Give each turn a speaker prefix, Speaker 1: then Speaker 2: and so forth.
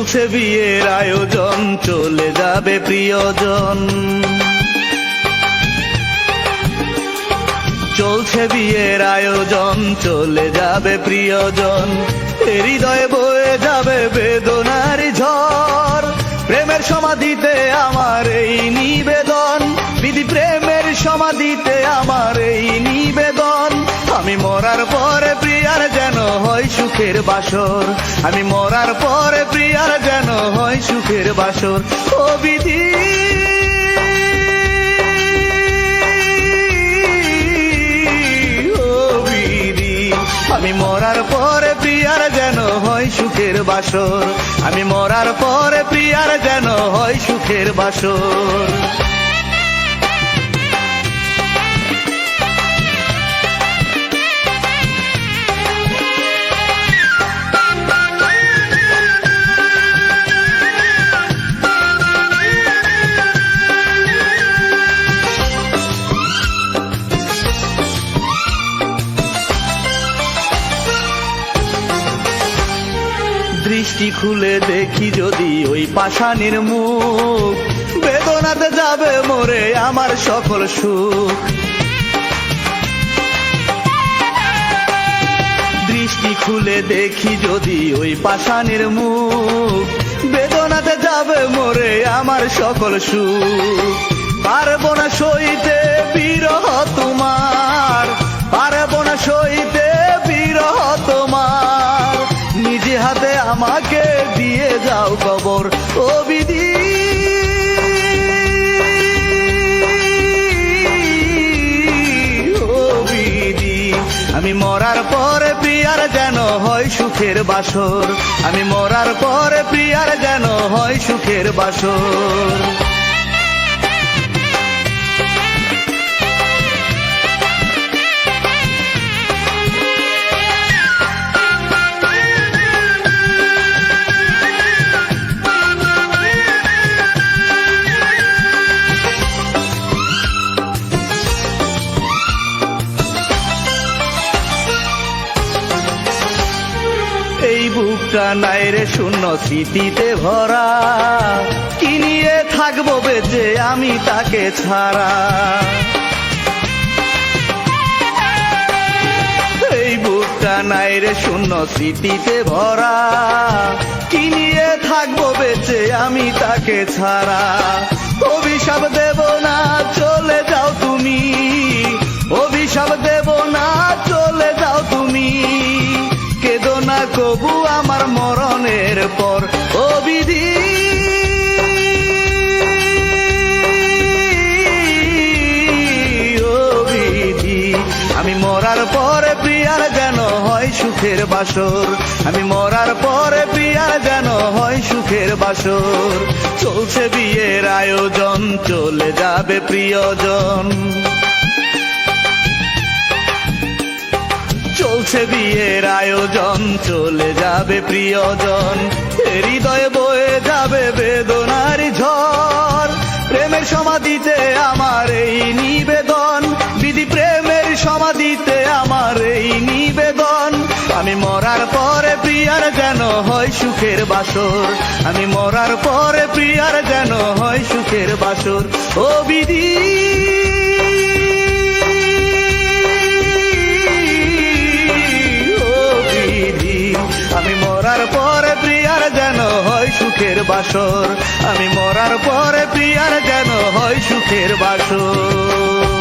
Speaker 1: চলছে বিয়ের আয়োজন, চলে যাবে প্রিয়জন। চলছে বিয়ের আয়োজন, চলে যাবে প্রিয়জন। হৃদয়ে বয়ে যাবে বেদনার ঝড়। প্রেমের সমাধিতে আমার এই নিবেদন। বিধি প্রেমের সমাধিতে আমার এই আমি মরার পরে প্রিয়ার যেন হয় সুখের বাসর। আমি মরার পরে প্রিয়ার যেন হয় সুখের বাসর। ও বিধি আমি মরার পরে প্রিয়ার যেন হয় সুখের বাসর। আমি মরার পরে প্রিয়ার যেন হয় সুখের বাসর। দৃষ্টি খুলে দেখি যদি ওই পাষাণের মুখ। বেদনাতে যাবে মোরে আমার সকল সুখ। দৃষ্টি খুলে দেখি যদি ওই পাষাণের মুখ। বেদনাতে যাবে মোরে আমার সকল সুখ। পারব না সইতে বিরহ ও আমি মরার পরে প্রিয়ার যেন হয় সুখের বাসর। আমি মরার পরে প্রিয়ার যেন হয় সুখের বাসর। নাই রে শূন্য স্মৃতিতে ভরা। কি নিয়ে থাকব বেঁচে আমি তাকে ছাড়া? এই বুকটা নাই রে শূন্য স্মৃতিতে ভরা। কি নিয়ে থাকব বেঁচে আমি তাকে ছাড়া? কবু আমার মরণের পর ও বিধি ও বিধি আমি মরার পরে প্রিয়ার যেন হয় সুখের বাসর। আমি মরার পরে প্রিয়ার যেন হয় সুখের বাসর। চলছে বিয়ের আয়োজন, চলে যাবে প্রিয়জন। চলছে বিয়ের আয়োজন, চলে যাবে প্রিয়জন। হৃদয়ে বয়ে যাবে বেদনার ঝড়। প্রেমের সমাধিতে আমার এই নিবেদন। বিধি প্রেমের সমাধিতে আমার এই নিবেদন। আমি মরার পরে প্রিয়ার যেন হয় সুখের বাসর। আমি মরার পরে প্রিয়ার যেন হয় সুখের বাসর। ও বিধি সুখের বাসর। আমি মরার পরে পিয়ার যেন হয় সুখের বাসর।